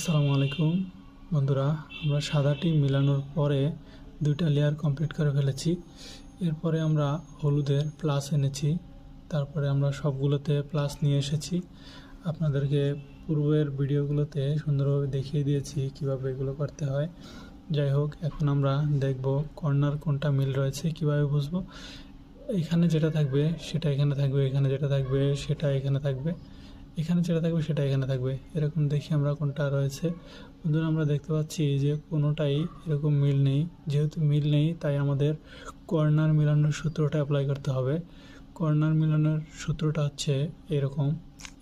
আসসালামু আলাইকুম। বন্ধুরা, আমরা সাদাটি মিলানোর পরে দুইটা লেয়ার কমপ্লিট করে ফেলেছি। এরপরে আমরা হলুদের প্লাস এনেছি। তারপরে আমরা সবগুলোতে প্লাস নিয়ে এসেছি। আপনাদেরকে পূর্বের ভিডিওগুলোতে সুন্দরভাবে দেখিয়ে দিয়েছি কীভাবে এগুলো করতে হয়। যাই হোক, এখন আমরা দেখব কর্নার কোনটা মিল রয়েছে, কীভাবে বুঝব। এখানে যেটা থাকবে, সেটা এখানে থাকবে, এখানে যেটা থাকবে, সেটা এখানে থাকবে। এখানে যেটা থাকবে সেটা এখানে থাকবে। এরকম দেখি আমরা কোনটা রয়েছে। বন্ধুরা, আমরা দেখতে পাচ্ছি যে কোনোটাই এরকম মিল নেই। যেহেতু মিল নেই, তাই আমাদের কর্নার মিলানোর সূত্রটা অ্যাপ্লাই করতে হবে। কর্নার মিলানোর সূত্রটা হচ্ছে এরকম।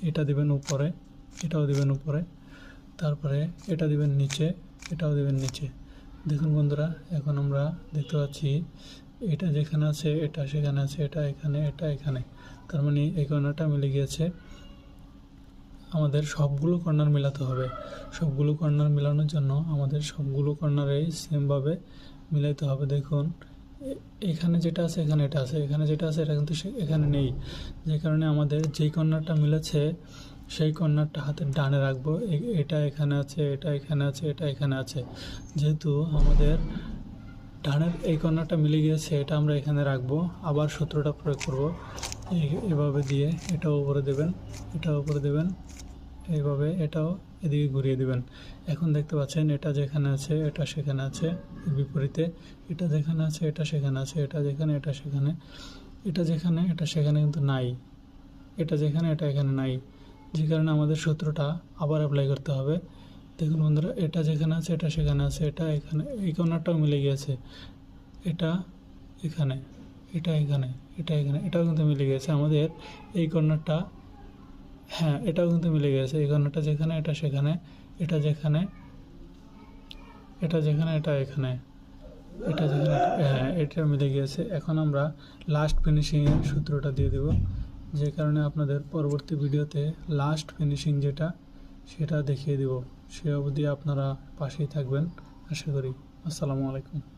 এটা দিবেন উপরে, এটাও দিবেন উপরে। তারপরে এটা দিবেন নিচে, এটাও দিবেন নিচে। দেখুন বন্ধুরা, এখন আমরা দেখতে পাচ্ছি এটা যেখানে আছে, এটা সেখানে আছে, এটা এখানে এটা এখানে। তার মানে এই কর্নারটা মিলে গিয়েছে। আমাদের সবগুলো কর্নার মেলাতে হবে। সবগুলো কর্নার মেলানোর জন্য আমাদের সবগুলো কর্নারেই সেমভাবে মিলাইতে হবে। দেখুন এখানে যেটা আছে, এখানে এটা আছে, এখানে যেটা আছে, এটা কিন্তু এখানে নেই। যে কারণে আমাদের যেই কর্নারটা মিলেছে সেই কর্নারটা হাতের ডানে রাখব। এটা এখানে আছে, এটা এখানে আছে, এটা এখানে আছে। যেহেতু আমাদের ডানের এই কর্নারটা মিলে গিয়েছে, এটা আমরা এখানে রাখব। আবার সূত্রটা প্রয়োগ করব। এভাবে দিয়ে এটাও উপরে দেবেন, এটাও উপরে দেবেন। এইভাবে এটাও এদিকে ঘুরিয়ে দেবেন। এখন দেখতে পাচ্ছেন, এটা যেখানে আছে, এটা সেখানে আছে বিপরীতে। এটা যেখানে আছে, এটা সেখানে আছে, এটা যেখানে, এটা সেখানে। এটা যেখানে, এটা সেখানে কিন্তু নাই। এটা যেখানে, এটা এখানে নাই। যে কারণে আমাদের সূত্রটা আবার অ্যাপ্লাই করতে হবে। দেখুন বন্ধুরা, এটা যেখানে আছে, এটা সেখানে আছে, এটা এখানে, এই কর্নারটাও মিলে গিয়েছে। এটা এখানে এটা এখানে এটা এখানে, এটাও কিন্তু মিলে গেছে আমাদের এই কর্নারটা হ্যাঁ এটাও কিন্তু মিলে গেছে এই কর্নারটা যেখানে, এটা সেখানে, এটা যেখানে এটা যেখানে, এটা এখানে, এটা যেখানে হ্যাঁ এটা মিলে গিয়েছে। এখন আমরা লাস্ট ফিনিশিংয়ের সূত্রটা দিয়ে দেব। যে কারণে আপনাদের পরবর্তী ভিডিওতে লাস্ট ফিনিশিং যেটা সেটা দেখিয়ে দেব। সে অবধি আপনারা পাশেই থাকবেন। আশা করি। আসসালামু আলাইকুম।